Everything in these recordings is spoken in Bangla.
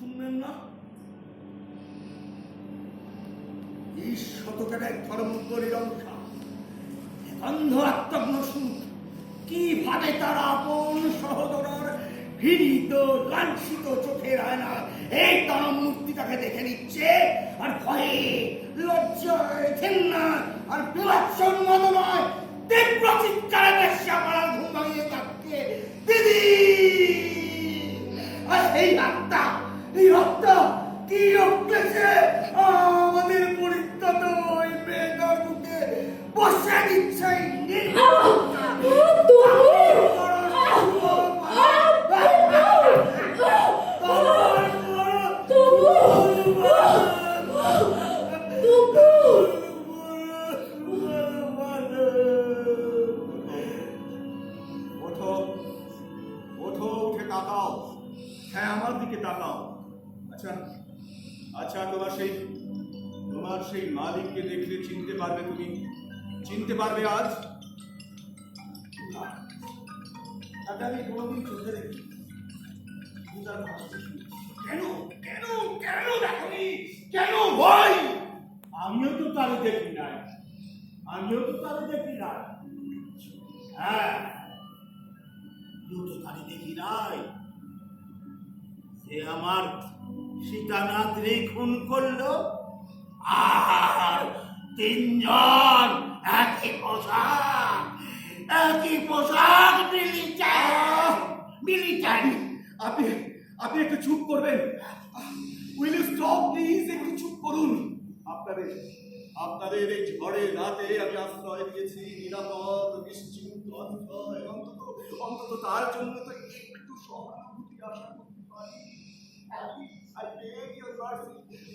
শুনবেন না। এই শতকের এক ধর্মপরির অংশ অন্ধরাত্মক নসুদ কীভাবে তারা আপন সহোদরের ঘৃণিত লাঞ্ছিত চোখের আয়না এই দানব মূর্তিটাকে দেখে নিচ্ছে আর ভয়ে লজ্জায় ঘেন্না আর বিভৎস উন্মাদনায় তীব্র চিৎকারে বেশ্যা পাড়ার ঘুম ভাঙিয়ে থাকছে দিদি! আর এই আত্মা এই হত্যা কি রক্তেছে? আমাদের পরিত্যাত ওই মেয়েটার বুকে বসে দিচ্ছে। আমি তার ভাষা শুনি। কেন? কেন? কেন দেখনি? কেন ভয়? আমিও তো তারে দেখি নাই। আমিও তো তারে দেখি নাই। হ্যাঁ। তো তারে দেখি নাই। সে আমার সীতানাথ রে খুন করল, আর তিনজন একই পোশাক একই পোশাক মিলিটার মিলিটার। আপনি আপনি একটু চুপ করবেন। Will you stop please? একটু চুপ করুন। আপনাদের আপনাদের এই ঝড়ে রাতে আমি আশ্রয় দিয়েছি, নিরাপদ, নিশ্চিন্ত আশ্রয় অন্তত অন্তত তার জন্য তো একটু সহানুভূতি আশা করতে পারি.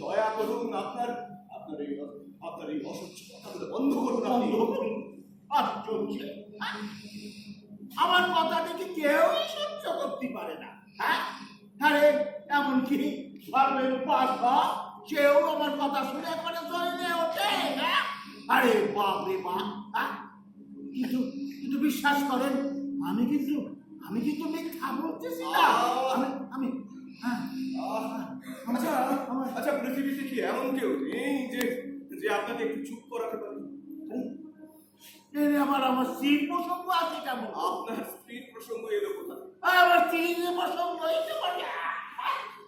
দয়া করুন আপনার আপনার এই আপনার এই অসহ্য কথাগুলো বন্ধ করুন আপনি। আশ্চর্য আমার কথা দেখি কেউই সহ্য করতে পারে না। এমনকি সর্বের উপাসক সেও আমার কথা শুনে করে চলে ওঠে হ্যাঁ? আরে বাপ রে বাপ হ্যাঁ? কিন্তু কিন্তু বিশ্বাস করেন আমি কিন্তু আমি কিন্তু মিথ্যা বলতেছি না। আমি আমি হ্যাঁ আচ্ছা আচ্ছা পৃথিবীতে কি এমন কেউ নেই যে যে আপনাকে একটু চুপ করাতে পারে? আমার আমার স্ত্রীর প্রসঙ্গ আছে কেমন? আপনার স্ত্রীর প্রসঙ্গ এলো কোথায়? আমার স্ত্রীর প্রসঙ্গ হইতে পারে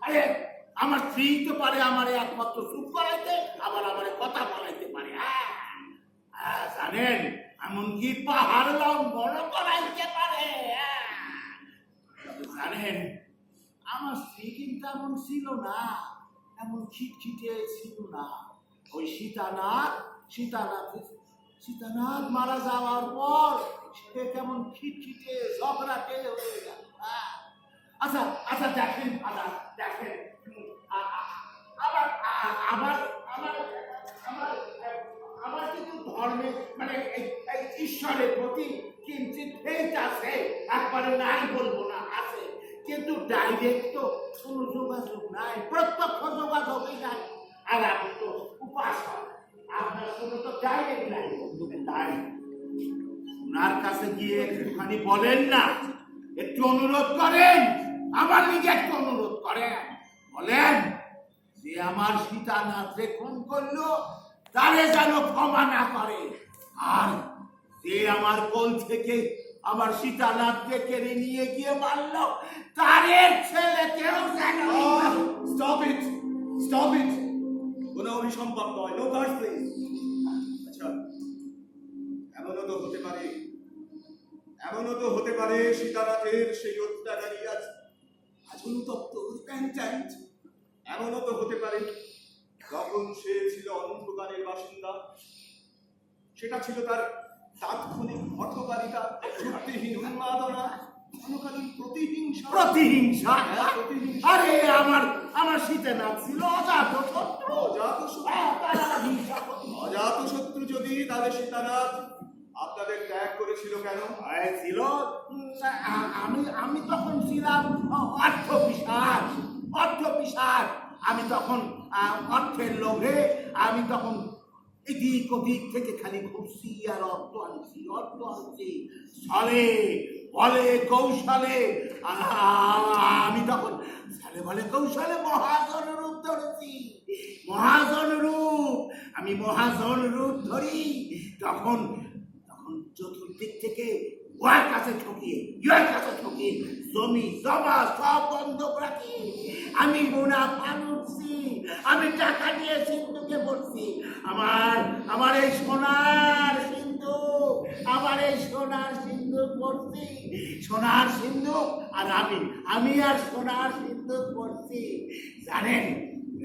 আরে, আমার স্ত্রী তো পারে, আমার একমাত্র সুখ করাইতে আবার আমার কথা বলাইতে পারে জানেন, এমনকি পাহাড় লঙ্ঘন করাইতে পারে। জানেন, আমার স্ত্রী কিন্তু এমন ছিল না, এমন খিটখিটে ছিল না ওই সীতানাথ সীতানাথ সীতানাথ মারা যাওয়ার পর সে কেমন খিটখিটে ঝগড়াটে হয়ে গেল। আচ্ছা আচ্ছা দেখেন আচ্ছা দেখেন। আবার আমার আমার আমার কিন্তু ধর্মে মানে ঈশ্বরের প্রতি কিঞ্চিত ফেট আছে, একবারে নাই বলব না, আছে। কিন্তু ডাইরেক্ট তো কোনো যোগাযোগ নাই, প্রত্যক্ষ যোগাযোগই নাই। আর আমি তো উপাসক, আপনার কোনো তো ডাইরেক্ট নাই। তাই ওনার কাছে গিয়ে একটুখানি বলেন না, একটু অনুরোধ করেন। আমার নিজে একটু অনুরোধ করেন। বলেন, যে আমার সীতানাথ খুন করল, তারে যেন ক্ষমা না করে। আর যে আমার কোল থেকে আমার সীতানাথকে কেড়ে নিয়ে গিয়ে মারলো তারে ছেলেকেও যেন স্টপ ইট স্টপ ইট কোনো অভিসম্ভব নয় নো গার্ড আচ্ছা এমনও তো হতে পারে, এমনও তো হতে পারে সীতানাথের সেই অত্যাচারী আজ অনুতপ্ত রিপেন্ট্যান্ট এমনও তো হতে পারে যখন সে ছিল অন্ধকারের বাসিন্দা সেটা ছিল তার তাৎক্ষণিক হঠকারিতা যুক্তিহীন উন্মাদনা ক্ষণকালীন প্রতিহিংসা। প্রতিহিংসা? হ্যাঁ, আরে আমার আমার সীতানাথ ছিল অজাত শত্রু। অজাত শত্রু। হ্যাঁ, অজাত শত্রু যদি তাহলে সীতানাথ আপনাদের ত্যাগ করেছিল কেন? ছিল আমি আমি তখন ছিলাম অর্থ পিসার অর্থ পিসার আমি তখন অর্থের লোভে, আমি তখন এদিক ওদিক থেকে খালি ঘুরছি আর অর্থ আনছি অর্থ আনছি। ছলে, বলে কৌশলে আমি তখন ছলে, বলে কৌশলে মহাজন রূপ ধরেছি, মহাজন রূপ। আমি মহাজন রূপ ধরি, তখন ওয়ার কাছে ঠকিয়ে ইয়ার কাছে ঠকিয়ে জমি জমা সব বন্ধক রাখি আমি মুনাফা লুটছি আমি টাকা নিয়ে সিন্ধুকে বলছি, আমার আমার এই সোনার সিন্ধু, আমার এই সোনার সিন্ধু পড়ছি সোনার সিন্ধু আর আমি আমি আর সোনার সিন্ধু পড়ছি জানেন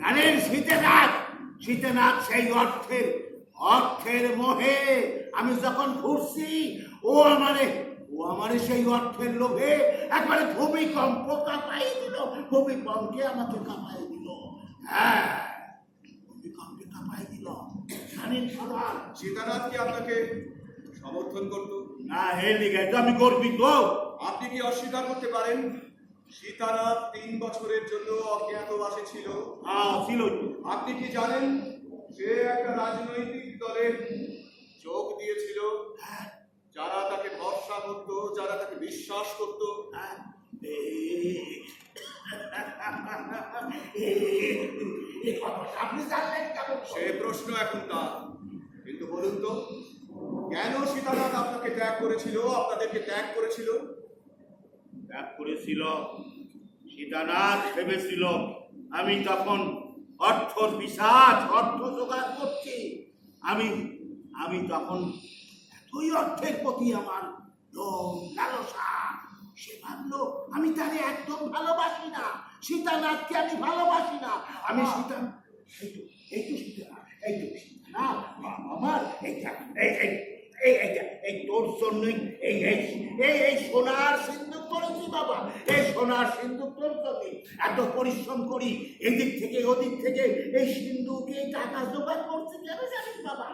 জানেন শীতেনাথ শীতেনাথ সেই অর্থের অর্থের মোহে আমি যখন ঘুরছি, ও আমারে আমারে সেই অর্থের লোভে একবারে ভূমিকম্প কাঁপাই দিল ভূমিকম্পে আমাকে কাঁপাই দিল। হ্যাঁ ভূমিকম্পে কাঁপাই দিল। জানেন সবার সীতানাথ কি আপনাকে সমর্থন করত? না হে লিগে তো আমি গর্বিত। আপনি কি অস্বীকার করতে পারেন? সীতানাথ তিন বছরের জন্য অজ্ঞাতবাসে ছিল। হ্যাঁ ছিল। আপনি কি জানেন সে একটা রাজনৈতিক দলের যোগ দিয়েছিল? যারা তাকে করত যারা তাকে বিশ্বাস করত হ্যাঁ, সে প্রশ্ন এখন তার। কিন্তু বলুন তো কেন সীতানাথ আপনাকে ত্যাগ করেছিল আপনাদেরকে ত্যাগ করেছিল? ত্যাগ করেছিল সীতানাথ ভেবেছিল আমি তখন অর্থ পিসাচ অর্থ জোগাড় করছি। আমি আমি তখন এতই অর্থের প্রতি আমার লোভ লালসা সে ভাবলো আমি তারে একদম ভালোবাসি না। সীতানাথকে আমি ভালোবাসি না। আমি সীতা এই তো এই তো সীতানাথ এই তো সীতানাথ আমার এইটা এই এই। এই এই তোর জন্যই, এই এই এই এই সোনার সিন্ধুক করেছি বাবা। এই সোনার সিন্ধুক তোর জন্যই এত পরিশ্রম করি, এদিক থেকে ওদিক থেকে এই সিন্ধুকে, এই টাকা জোগাড় করছি কেন জানিস বাবা?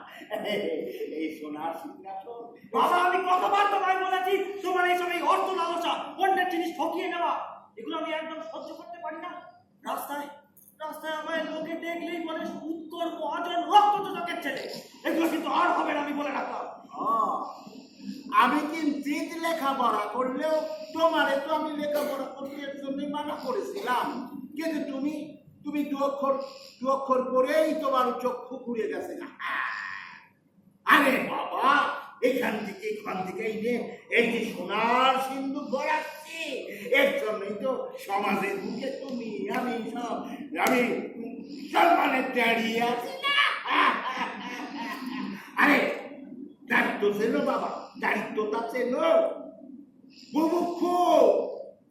এই সোনার সিংহাসন। বাবা, আমি কতবার তোমায় বলেছি তোমার এইসব এই অর্থ লালসা, অন্যের জিনিস ঠকিয়ে নেওয়া। এগুলো আমি একদম সহ্য করতে পারি না। রাস্তায় রাস্তায় আমায় লোকে দেখলেই বলে উত্তর মহাজন রক্ত চোখের ছেলে। এগুলো কিন্তু আর হবে না, আমি বলে রাখলাম। আমি কিন্তু লেখাপড়া করলেও তোমারে তো আমি লেখাপড়া করতে এর জন্যই মানা করেছিলাম। কিন্তু তুমি তুমি দু অক্ষর দু অক্ষর পরেই তোমার চক্ষু ঘুরে গেছে না। আরে বাবা, এখান থেকে এখান থেকে যে এই যে সোনার সিন্ধু গড়াচ্ছি। এর জন্যই তো সমাজের মুখে তুমি, আমি সব, আমি সম্মানের দাঁড়িয়ে আছি আরে ছিল বাবা। দায়িত্বটা ছিল বুভুক্ষ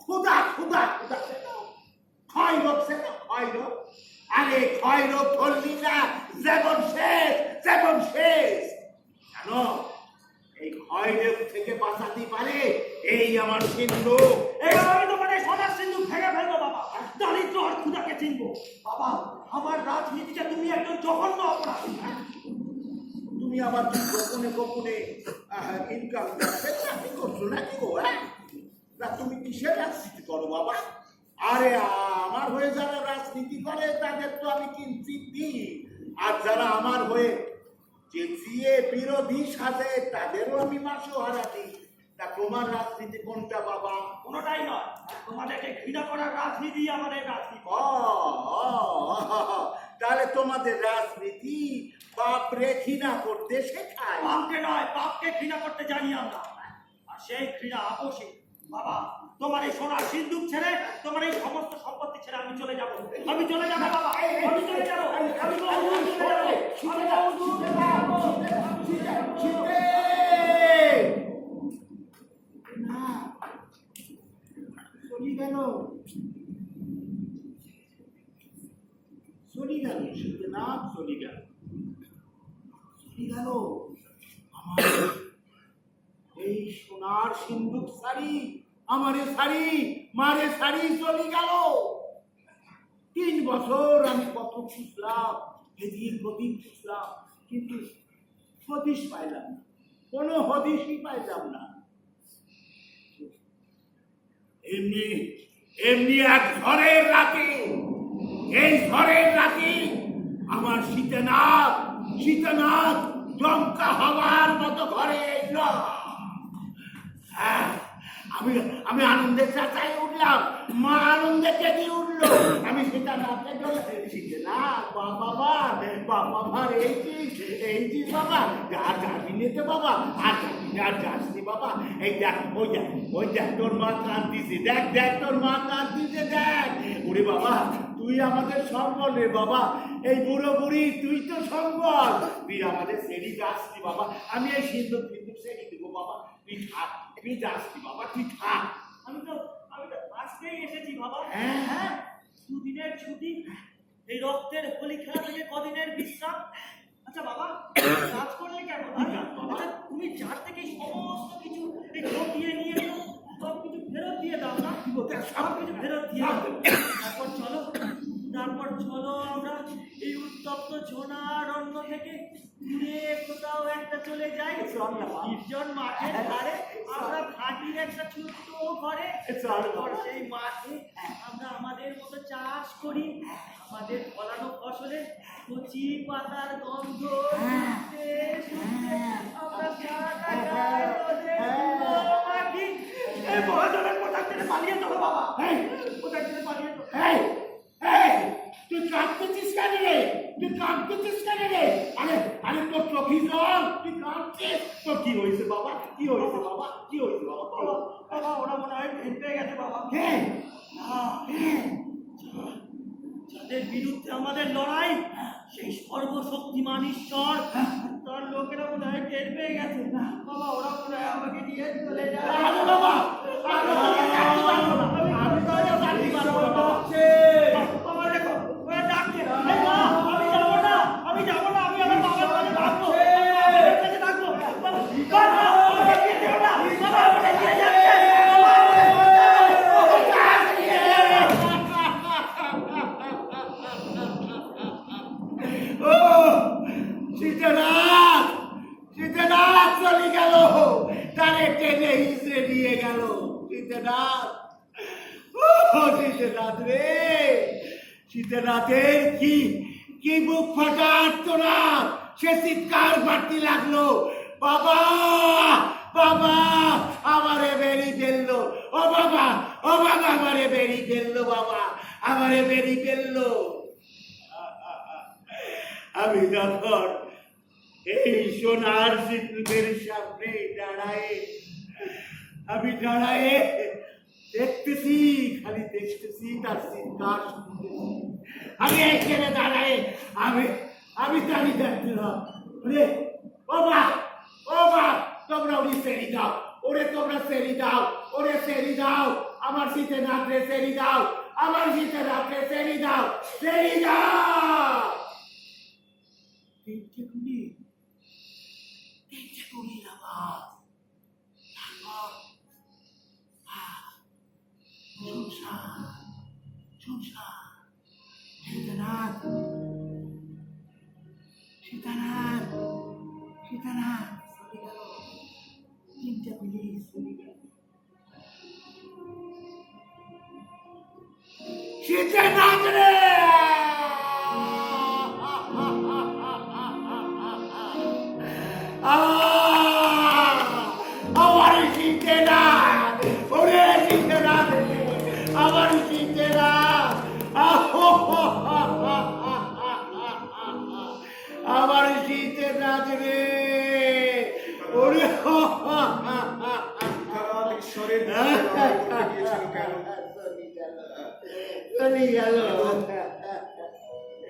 খুদা খুদা খুদা ছিল ক্ষয় রোগ ছিল ক্ষয় রোগ। আরে ক্ষয় রোগ ধরলি না, যেমন শেষ যেমন শেষ। জানো, এই ক্ষয় রোগ থেকে বাঁচাতে পারে এই আমার সিন্ধু। এবার আমি তোমার এই সোনার সিন্ধু ভেঙে ফেলব, বাবা। দারিদ্র আর ক্ষুদাকে চিনবো। বাবা, আমার রাজনীতিটা তুমি একজন জঘন্য অপরাধী। তুমি আবার গোপনে গোপনে ইনকাম চাকরি করছ নাকি গো হ্যাঁ না তুমি কিসের রাজনীতি করো বাবা আরে আমার হয়ে যারা রাজনীতি করে তাদের তো আমি কিঞ্চিত দিই আর যারা আমার হয়ে চেঁচিয়ে বিরোধী সাজে তাদেরও আমি মাসে হারা দিই তা তোমার রাজনীতি কোনটা বাবা কোনোটাই নয় তোমাদেরকে ঘৃণা করার রাজনীতি আমাদের রাজনীতি তাহলে তোমাদের রাজনীতি বাপরে ঘৃণা করতে শেখায়। পাপকে নয় পাপকে ঘৃণা করতে জানি আমরা। আর সেই ঘৃণা আপোষে বাবা তোমার এই সোনার সিন্ধুক ছেড়ে তোমার এই সমস্ত সম্পত্তি ছেড়ে আমি চলে যাব। আমি চলে যাব বাবা। আমি চলে যাব। আমি চলে যাব। আমি চলে গেল চলি গেল না চলি গেল এই সোনার সিন্ধুক শাড়ি, আমারে শাড়ি, মারে শাড়ি চলি গেল। তিন বছর আমি কত খুঁজলাম এদিক ওদিক খুঁজলাম, কিন্তু হদিশ পাইলাম না। কোনো হদিশই পাইলাম না। এমনি এমনি এক ঝড়ের রাতে, এই ঝড়ের রাতে আমার শীতেনাথ শীতনাথ জমকা হওয়ার মতো ঘরে এলো। হ্যাঁ, আমি আমি আনন্দের চাচাই উঠলাম মা আনন্দে কেঁদে উঠল। আমি নাচতে চলে শীতনাথ বাবা বাবা মা এই চিজ এই চিজ বাবা যা যাবি নিতে বাবা আর যাবি না আর যাসনি বাবা। এই দেখ ওই দেখ ওই দেখ তোর মা কান্দিছে দেখ দেখ তোর মা কান্দিছে দেখ। ওরে বাবা তুই আমাদের সম্বল রে বাবা। এই বুড়ো বুড়ি তুই তো সম্বল। তুই আমাদের সেরি যাসনি বাবা। আমি এই সিন্ধু ফিন্দু সেরি দেবো বাবা। তুই থাক তুই যাসনি বাবা তুই থাক। আমি তো আমি তো আজকেই এসেছি বাবা। হ্যাঁ। হ্যাঁ দুদিনের ছুটি। এই রক্তের হোলি খেলা থেকে কদিনের বিশ্রাম। আচ্ছা বাবা কাজ করলে কেন আচ্ছা তুমি যার থেকে সমস্ত কিছু ঠকিয়ে নিয়ে সব কিছু ফেরত দিয়ে দাও না। সব কিছু ফেরত দিয়ে দাও। তারপর চলো তারপর চলো আমরা এই উত্তপ্ত ঝোনারণ্য থেকে দূরে কোথাও একটা চলে যাই। নির্জন মাঠের ধারে আমরা খাটির একটা ছোট্ট ঘরে সেই মাঠে আমরা আমাদের মতো চাষ করি। আমাদের ফলানো ফসলে কচি পাতার গন্ধ আমরা সারাটা গায়ে রোদে থেকে পালিয়ে চলো বাবা? এই, পালিয়ে চলো তুই কাঁদতেছিস কেন রে? তুই কাঁদতেছিস কেন রে? আরে আরে তোর চোখি জল তুই কাঁদছিস? তোর কি হয়েছে বাবা? কি হয়েছে বাবা? কি হয়েছে বাবা? বলো। বাবা ওরা মনে হয় পেয়ে গেছে বাবা। হে যাদের বিরুদ্ধে আমাদের লড়াই সেই সর্বশক্তিমান ঈশ্বর তার লোকেরা মনে হয় টের পেয়ে গেছে। বাবা ওরা মনে হয় আমাকে নিয়ে চলে যায়। বাবা আরে তোকে কাটতে পারব না আমি তোকে কাটতে পারব না বাবা বাবা দেখো ওরা ডাকছে এই মা, আমি যাব না আমি যাব না আমি আমার বাবার কাছে থাকব বাবার কাছে থাকব বাবা, বাবা, আমাকে দিয়ে দিও না। বাবা, আমাকে দিয়ে যাচ্ছে। বাবা, আমাকে দিয়ে যাচ্ছে। ও সীতানাথ সীতানাথ চলে গেল তারে টেনে হিসড়ে নিয়ে গেল সীতানাথ ও সীতানাথ রে সীতানাথের কি কি বুক ফাটা আর্তনাদ সে চিৎকার মারতে লাগল। বাবা বাবা, আমারে বেরি ফেলল। ও বাবা ও বাবা, আমারে বেরি ফেলল, বাবা, আমারে বেরি ফেলল। আমি যখন এই সোনার সিন্ধুকের সামনে দাঁড়ায় আমি দাঁড়ায় দেখতেছি, খালি দেখতেছি, তার চিৎকার শুনতেছি। আমি এখানে দাঁড়ায় আমি আমি দাঁড়িয়ে দেখছিলাম ওরে ও বা ও বা তোমরা ওরে সেরি দাও, ওরে তোমরা সেরি দাও, ওরে সেরি দাও, আমার শীতে রাত্রে সেরি দাও, আমার শীতে রাত্রে সেরি দাও সেরি দাও। তিনটে গুলি তিনটে গুলির আওয়াজ তারপর শুনশান শুনশান সীতানাথ সীতানাথ সীতানাথ চলে গেল তিনটে গুলি চলে গেল সীতানাথ রে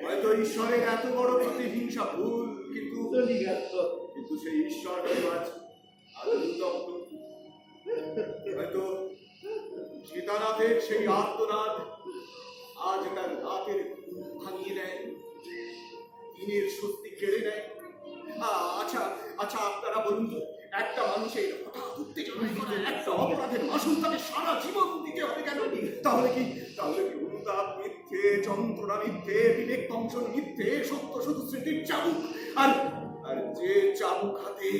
হয়তো ঈশ্বরের এত বড় প্রতিহিংসা ভুল, কিন্তু কিন্তু সেই ঈশ্বর হয়তো সীতানাথের সেই আত্মনাদ আজ তার রাতের ভাঙিয়ে দেয় দিনের সত্যি কেড়ে নেয়। আচ্ছা আচ্ছা আপনারা বলুন তো, একটা মানুষের হঠাৎ উত্তেজনায় একটা অপরাধের মাসুল তাকে সারা জীবন দিতে হবে কেন? তাহলে কি তাহলে কি অনুতাপ মিথ্যে যন্ত্রণা মিথ্যে বিবেক দংশন মিথ্যে সত্য শুধু স্মৃতির চাবুক। আর আর যে চাবুক হাতে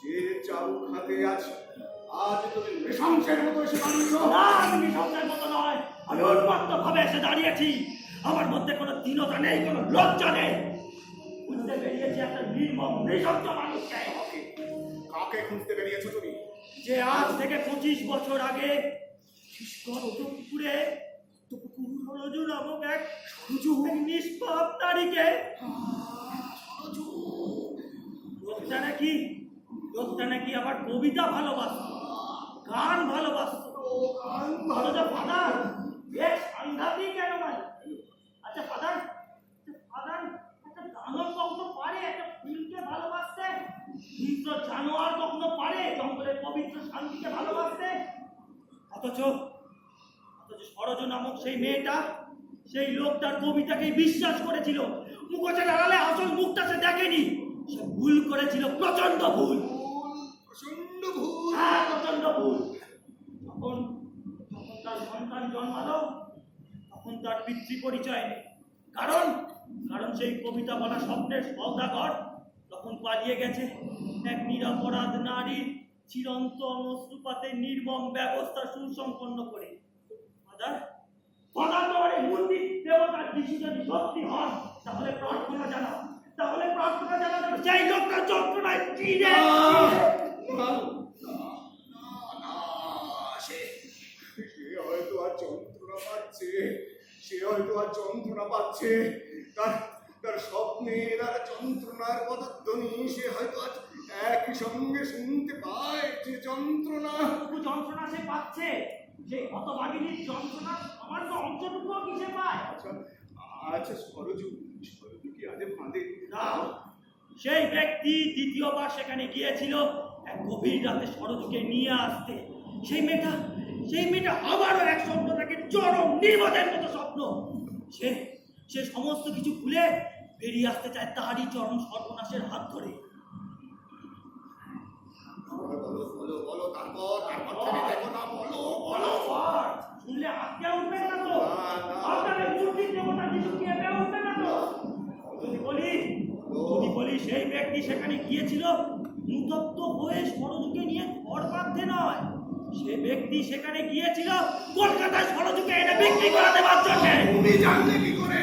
যে চাবুক হাতে আজ আজ তুমি নৃশংসের মতো এসে দাঁড়িয়েছো না, আমি নিঃসন্দেহের মতো নয় আমি উন্মত্ত ভাবে এসে দাঁড়িয়েছি। আমার মধ্যে কোনো দীনতা নেই কোনো লজ্জা নেই। খুঁজতে বেরিয়েছে একটা নির্মম নিঃশব্দ মানুষকে। কাকে? কাকে খুঁজতে বেরিয়েছো তুমি? যে আজ থেকে পঁচিশ বছর আগে পুকুরে নামক এক এক নিষ্পাপ নারীকে। লোকটা নাকি লোকটা নাকি আবার কবিতা ভালোবাসত গান ভালোবাসত। অথচ ফাদার। বেশ সাংঘাতিক কেন ভাই আচ্ছা ফাদার ফাদার একটা দানব কখনো পারে একটা ফুলকে ভালোবাসতে হিংস্র জানোয়ার কখনো পারে জঙ্গলের পবিত্র শান্তিকে ভালোবাসতে অথচ অথচ সরজ নামক সেই মেয়েটা সেই লোকটার কবিতাকে বিশ্বাস করেছিল। মুখোশের আড়ালে আসল মুখটা সে দেখেনি। সে ভুল করেছিল প্রচণ্ড ভুল। প্রচণ্ড ভুল। হ্যাঁ প্রচণ্ড ভুল। তখন যখন তার সন্তান জন্মালো তখন তার পিতৃ পরিচয় নেই। কারণ কারণ সেই কবিতা বলা স্বপ্নের সৌদাগর তখন পালিয়ে গেছে। এক নিরাপরাধ নারীর চিরন্তন অশ্রুপাতে নির্মম ব্যবস্থা সুসম্পন্ন করে। ফাদার ফাদার মূর্তি দেবতার যিশু যদি সত্যি হন তাহলে প্রার্থনা জানাও। তাহলে প্রার্থনা জানাও সেই লোকটার যন্ত্রণায় সে সে হয়তো আর যন্ত্রণা পাচ্ছে সে হয়তো আর যন্ত্রণা পাচ্ছে। তার তার স্বপ্নের আর যন্ত্রণার পদধ্বনি সে হয়তো আজ একই সঙ্গে শুনতে পায় যে যন্ত্রণা। যন্ত্রণা সে পাচ্ছে। যে হতভাগিনীর যন্ত্রণা আমার তো অংশটুকুও কি সে পায়। আচ্ছা আচ্ছা সরজু সরজু কি আজ ফাঁদে? সেই ব্যক্তি দ্বিতীয়বার সেখানে গিয়েছিল। এক গভীর রাতে সরজুকে নিয়ে আসতে। সেই মেয়েটা সেই মেয়েটা আবারও এক স্বপ্ন তাকে চরম নির্বোধের মতো স্বপ্ন। সে সে সমস্ত কিছু ভুলে বেরিয়ে আসতে চায় তারই চরম সর্বনাশের হাত ধরে বলো বলো তারপর তারপর ছেড়ে দেবো না বলো বলো শুনলে আজকে উঠবে না তো। আপনাদের মূর্তির দেবতা যিশু কি এবে উঠবে না তো? যদি বলি যদি বলি সেই ব্যক্তি সেখানে গিয়েছিল অনুতপ্ত হয়ে সরযুকে নিয়ে ঘর বাঁধতে নয়। সে ব্যক্তি সেখানে গিয়েছিল কলকাতায় সরযুকে এনে বিক্রি করে দেওয়ার জন্য। তুমি জানলে কি করে?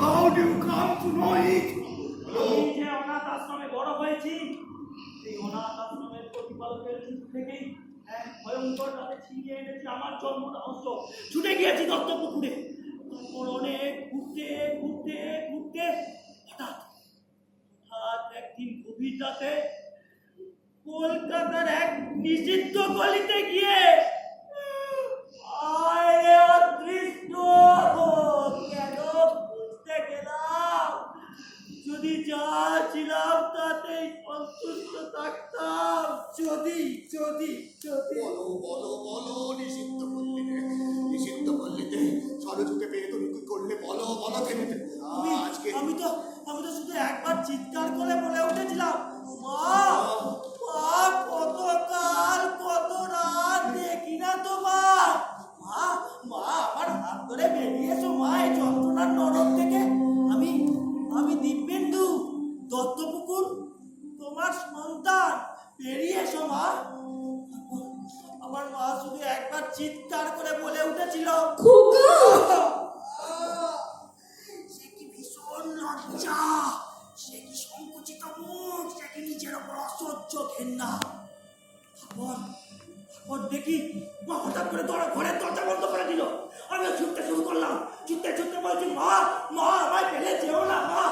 How do come to know it আমি যে অনাথ আশ্রমে বড় হয়েছি সেই অনাথ আশ্রমের প্রতিপালকের থেকেই এক ভয়ঙ্কর রাতে ছিনিয়ে এনেছি, আমার জন্ম রহস্য ছুটে গিয়েছি দত্তপুকুরে। তারপর অনেক ঘুরতে ঘুরতে ঘুরতে হঠাৎ হঠাৎ একদিন গভীর কলকাতার এক নিষিদ্ধ গলিতে গিয়ে, আয় অদৃষ্ট যদি যা ছিলাম তাতেই সন্তুষ্ট থাকতাম। যদি যদি যদি। বলো বলো বলো নিষিদ্ধ পল্লীতে নিষিদ্ধ পল্লীতে সরজুকে পেয়ে তুমি কি করলে? বলো বলো থেমে আজকে আমি তো আমি তো শুধু একবার চিৎকার করে তোমার সন্তান বেরিয়ে এসো মা আমার মা শুধু একবার চিৎকার করে বলে উঠেছিল সে কি ভীষণ লজ্জা সে কি সংকুচিত মুখ সে কি নিজের ওপর অসহ্য ঘেন্না। দেখি মা হঠাৎ করে দর ঘরের দরজা বন্ধ করে দিল। আমি ছুটতে শুরু করলাম। ছুটতে ছুটতে বলছি মা মা আমায় ফেলে যেও না মা।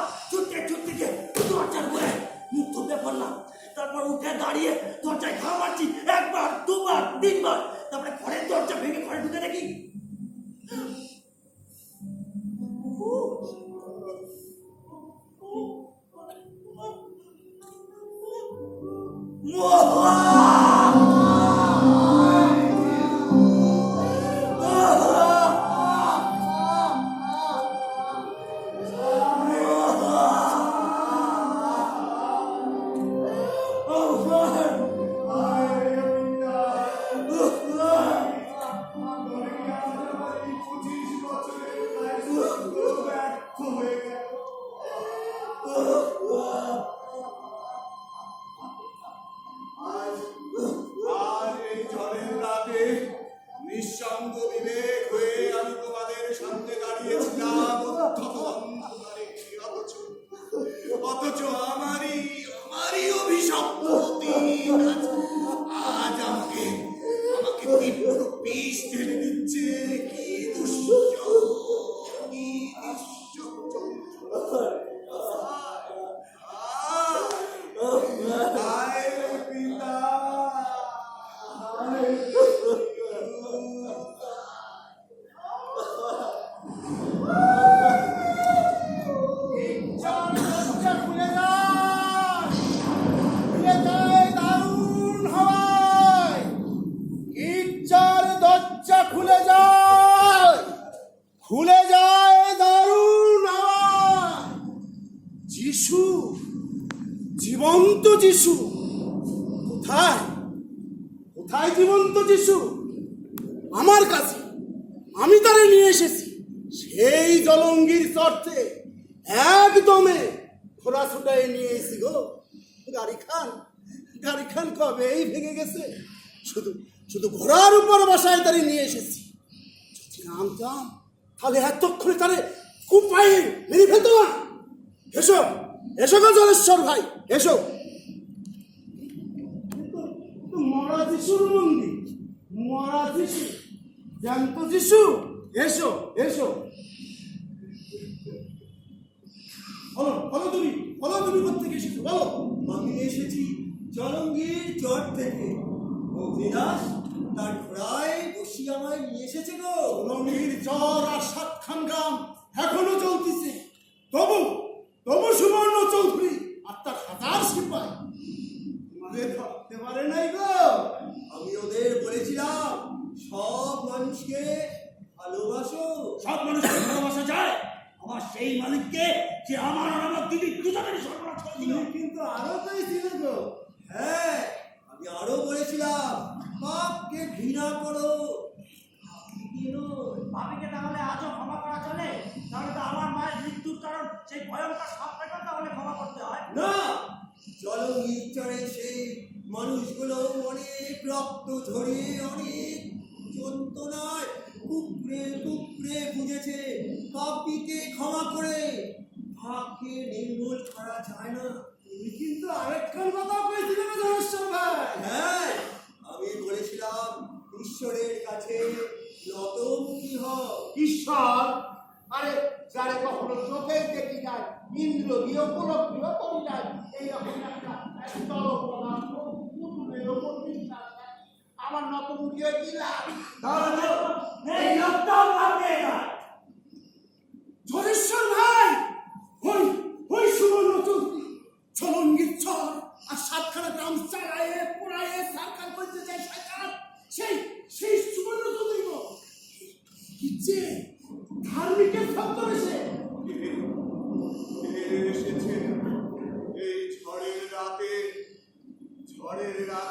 যদি নামতাম তাহলে এতক্ষণে তারে কুপায়ে মেরে ফেলতো না এসো এসো গো জলেশ্বর ভাই, এসো। মরা যিশুর মন্দির, মরা যিশু, জ্যান্ত যিশু, এসো এসো। বলো বলো তুমি বলো তুমি কোথেকে এসেছ, বলো। আমি এসেছি জলঙ্গির চর থেকে। অভিলাষ তার ঘোড়ায় বসি আমায় নিয়ে এসেছে গো। রঙির জ্বর আর সাতখান গ্রাম এখনও চলতেছে তবু তবু সুবর্ণ চৌধুরী আর তার হাজার সিপাই তোমাদের ধরতে পারে নাই গো। আমি ওদের বলেছিলাম সব মানুষকে ভালোবাসো। সব মানুষকে ভালোবাসা যায়? আমার সেই মালিককে যে আমার আর আমার দিদির দুজনেরই সর্বনাশ করে দিল তুমি কিন্তু আরও পেয়েছিলে গো। হ্যাঁ আমি আরও বলেছিলাম। পাপকে ঘৃণা করো। ভাবিকে তাহলে আজও ক্ষমা করা চলে তাহলে তো আমার মায়ের মৃত্যুর কারণ সেই ভয়ঙ্কর সাপটাকেও তাহলে ক্ষমা করতে হয়। না! জলঙ্গির চরে সেই মানুষগুলো অনেক রক্ত ঝরিয়ে অনেক যন্ত্রণায় কুকড়ে কুকড়ে বুঝেছে পাপিকে ক্ষমা করে। পাপকে নির্মূল করা যায় না। তুমি কিন্তু আরেকখান কথা পেয়েছিলে গো ধনেশ্বর ভাই। হ্যাঁ! আমি বলেছিলাম ঈশ্বরের কাছে নতমুখী হও ঈশ্বর আরে যারে কখনো চোখে দেখি যায় ইন্দ্র দিয়ে উপলব্ধিও করি যায় এইরকম একটা স্তর পদার্থ পুতুলের ওপর বিশ্বাস আমার নতমুখী হয়ে কি লাভ তাহলে তো এই লোকটাও ভাববে না। ধনেশ্বর ভাই ওই সুবর্ণ চৌধুরী চলঙ্গির চর আর সাতখানা গ্রাম চালায়ে পোড়ায়ে, সরকার করতে চাই সরকার, সেই সেই সুবর্ণ কি যে ধার্মিকের শব্দ এসে। এসেছে এই ঝড়ের রাতে ঝড়ের রাতে